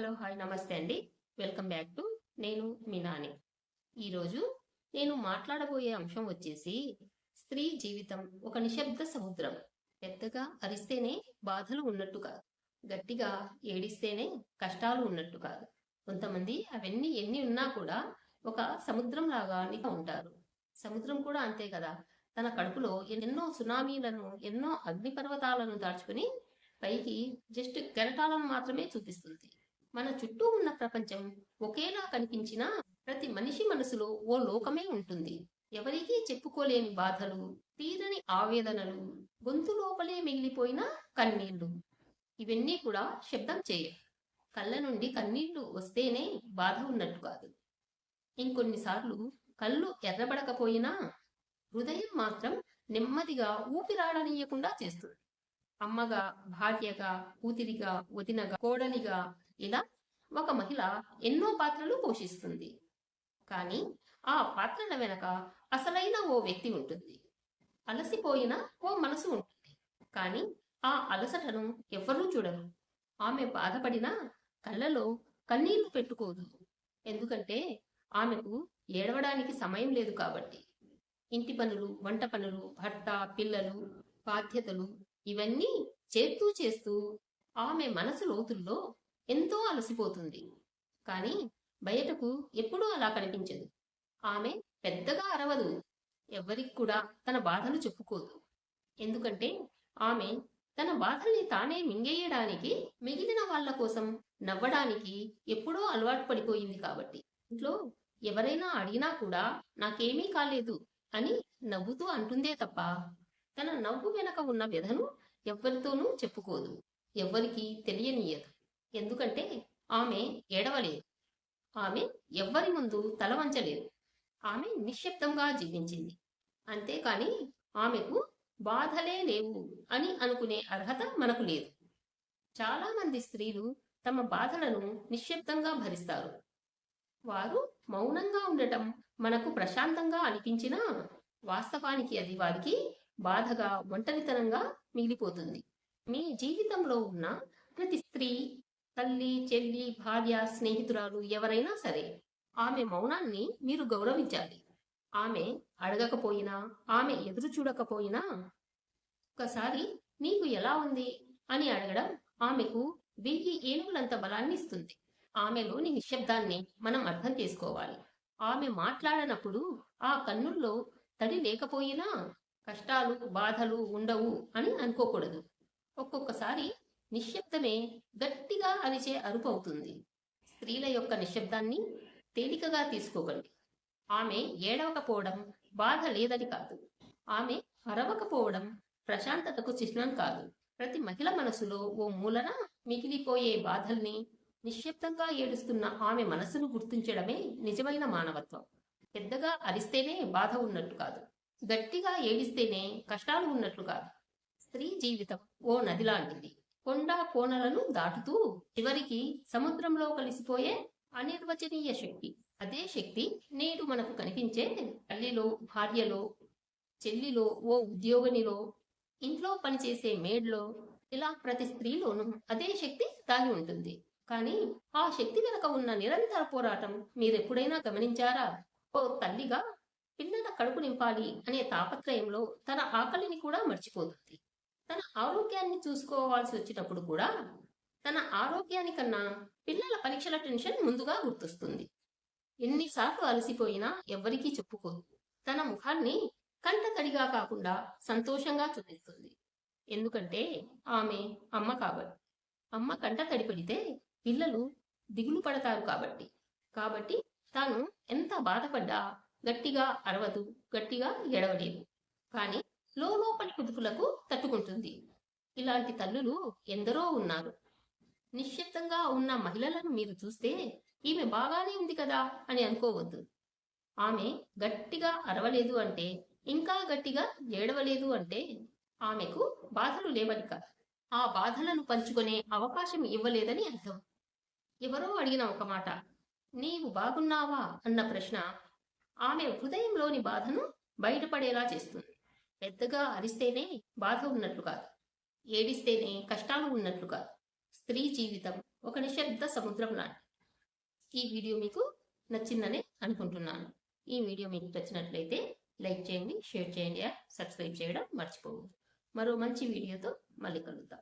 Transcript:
Hello hi నమస్తే అండి. Welcome back to నేను మీనాని. ఈరోజు నేను మాట్లాడబోయే అంశం వచ్చేసి స్త్రీ జీవితం ఒక నిశ్శబ్ద సముద్రం. పెద్దగా అరిస్తేనే బాధలు ఉన్నట్టు కాదు. గట్టిగా ఏడిస్తేనే కష్టాలు ఉన్నట్టు కాదు. కొంతమంది అవన్నీ ఎన్ని ఉన్నా కూడా ఒక సముద్రం లాగా ఉంటారు. సముద్రం కూడా అంతే కదా. తన కడుపులో ఎన్నో సునామీలను ఎన్నో అగ్నిపర్వతాలను దాచుకుని పైకి జస్ట్ కెరటాలను మాత్రమే చూపిస్తుంది. మన చుట్టూ ఉన్న ప్రపంచం ఒకేలా కనిపించినా ప్రతి మనిషి మనసులో ఓ లోకమే ఉంటుంది. ఎవరికీ చెప్పుకోలేని బాధలు తీరని ఆవేదనలు గొంతు లోపలే మిగిలిపోయిన కన్నీళ్ళు. ఇవన్నీ కూడా శబ్దం చేయ. కళ్ళ నుండి కన్నీళ్ళు వస్తేనే బాధ ఉన్నట్టు కాదు. ఇంకొన్నిసార్లు కళ్ళు ఎర్రబడకపోయినా హృదయం మాత్రం నెమ్మదిగా ఊపిరాడనీయకుండా చేస్తుంది. అమ్మగా భార్యగా కూతురిగా వదినగా కోడలిగా ఇలా ఒక మహిళ ఎన్నో పాత్రలు పోషిస్తుంది. కానీ ఆ పాత్రల వెనక అసలైన ఓ వ్యక్తి ఉంటుంది. అలసిపోయిన ఓ మనసు ఉంటుంది. కానీ ఆ అలసటను ఎవ్వరూ చూడరు. ఆమె బాధపడినా కళ్ళలో కన్నీళ్ళు పెట్టుకోదు. ఎందుకంటే ఆమెకు ఏడవడానికి సమయం లేదు కాబట్టి. ఇంటి పనులు వంట పనులు భర్త పిల్లలు బాధ్యతలు ఇవన్నీ చేస్తూ చేస్తూ ఆమె మనసు లోతుల్లో ఎంతో అలసిపోతుంది. కానీ బయటకు ఎప్పుడూ అలా కనిపించదు. ఆమె పెద్దగా అరవదు. ఎవరికి కూడా తన బాధలు చెప్పుకోదు. ఎందుకంటే ఆమె తన బాధల్ని తానే మింగేయడానికి మిగిలిన వాళ్ళ కోసం నవ్వడానికి ఎప్పుడో అలవాటు పడిపోయింది కాబట్టి. ఇంట్లో ఎవరైనా అడిగినా కూడా నాకేమీ కాలేదు అని నవ్వుతూ అంటుందే తప్ప తన నవ్వు వెనక ఉన్న వ్యధను ఎవ్వరితోనూ చెప్పుకోదు ఎవ్వరికి తెలియనీయదు. ఎందుకంటే ఆమె ఏడవలేదు. ఆమె ఎవ్వరి ముందు తల వంచలేదు. ఆమె నిశ్శబ్దంగా జీవించింది. అంతేకాని ఆమెకు బాధలే లేవు అని అనుకునే అర్హత మనకు లేదు. చాలా మంది స్త్రీలు తమ బాధలను నిశ్శబ్దంగా భరిస్తారు. వారు మౌనంగా ఉండటం మనకు ప్రశాంతంగా అనిపించినా వాస్తవానికి అది వారికి బాధగా ఒంటరితనంగా మిగిలిపోతుంది. మీ జీవితంలో ఉన్న ప్రతి స్త్రీ తల్లి చెల్లి భార్య స్నేహితురాలు ఎవరైనా సరే ఆమె మౌనాన్ని మీరు గౌరవించాలి. ఆమె అడగకపోయినా ఆమె ఎదురు చూడకపోయినా ఒకసారి నీకు ఎలా ఉంది? అని అడగడం ఆమెకు వెయ్యి ఏనుగులంత బలాన్ని ఇస్తుంది. ఆమెలోని నిశ్శబ్దాన్ని మనం అర్థం చేసుకోవాలి. ఆమె మాట్లాడనప్పుడు ఆ కన్నుల్లో తడి లేకపోయినా కష్టాలు బాధలు ఉండవు అని అనుకోకూడదు. ఒక్కొక్కసారి నిశ్శబ్దమే గట్టిగా అరిచే అరుపు అవుతుంది. స్త్రీల యొక్క నిశ్శబ్దాన్ని తేలికగా తీసుకోకండి. ఆమె ఏడవకపోవడం బాధ లేదని కాదు. ఆమె అరవకపోవడం ప్రశాంతతకు చిహ్నం కాదు. ప్రతి మహిళ మనసులో ఓ మూలన మిగిలిపోయే బాధల్ని నిశ్శబ్దంగా ఏడుస్తున్న ఆమె మనసును గుర్తించడమే నిజమైన మానవత్వం. పెద్దగా అరిస్తేనే బాధ ఉన్నట్టు కాదు. గట్టిగా ఏడిస్తేనే కష్టాలు ఉన్నట్లు కాదు. స్త్రీ జీవితం ఓ నది లాంటిది. కొండ కోనలను దాటుతూ చివరికి సముద్రంలో కలిసిపోయే అనిర్వచనీయ శక్తి. అదే శక్తి నేడు మనకు కనిపించే తల్లిలో భార్యలో చెల్లిలో ఓ ఉద్యోగినిలో ఇంట్లో పనిచేసే మేడ్లో ఇలా ప్రతి స్త్రీలోనూ అదే శక్తి దాగి ఉంటుంది. కానీ ఆ శక్తి వెనుక ఉన్న నిరంతర పోరాటం మీరెప్పుడైనా గమనించారా? ఓ తల్లిగా పిల్లల కడుపు నింపాలి అనే తాపత్రయంలో తన ఆకలిని కూడా మర్చిపోతుంది. తన ఆరోగ్యాన్ని చూసుకోవాల్సి వచ్చినప్పుడు కూడా తన ఆరోగ్యానికన్నా పిల్లల పరీక్షల టెన్షన్ ముందుగా గుర్తొస్తుంది. ఎన్నిసార్లు అలసిపోయినా ఎవ్వరికీ చెప్పుకోదు. తన ముఖాన్ని కంట తడిగా కాకుండా సంతోషంగా చూపిస్తుంది. ఎందుకంటే ఆమె అమ్మ కాబట్టి అమ్మ కంట తడిపడితే పిల్లలు దిగులు పడతారు కాబట్టి. కాబట్టి తాను ఎంత బాధపడ్డా గట్టిగా అరవదు గట్టిగా ఎడవలేదు కానీ లోపలి కుదుపులకు తట్టుకుంటుంది. ఇలాంటి తల్లులు ఎందరో ఉన్నారు. నిశ్శబ్దంగా ఉన్న మహిళలను మీరు చూస్తే ఈమె బాగానే ఉంది కదా అని అనుకోవద్దు. ఆమె గట్టిగా అరవలేదు అంటే ఇంకా గట్టిగా ఏడవలేదు అంటే ఆమెకు బాధలు లేవని కాదు ఆ బాధలను పంచుకునే అవకాశం ఇవ్వలేదని అర్థం. ఎవరో అడిగిన ఒక మాట నీవు బాగున్నావా? అన్న ప్రశ్న ఆమె హృదయంలోని బాధను బయటపడేలా చేస్తుంది. పెద్దగా అరిస్తేనే బాధ ఉన్నట్లు కాదు. ఏడిస్తేనే కష్టాలు ఉన్నట్లు కాదు. స్త్రీ జీవితం ఒక నిశ్శబ్ద సముద్రం లాంటి ఈ వీడియో మీకు నచ్చిందని అనుకుంటున్నాను. ఈ వీడియో మీకు నచ్చినట్లయితే లైక్ చేయండి షేర్ చేయండి సబ్స్క్రైబ్ చేయడం మర్చిపోవద్దు. మరో మంచి వీడియోతో మళ్ళీ కలుద్దాం.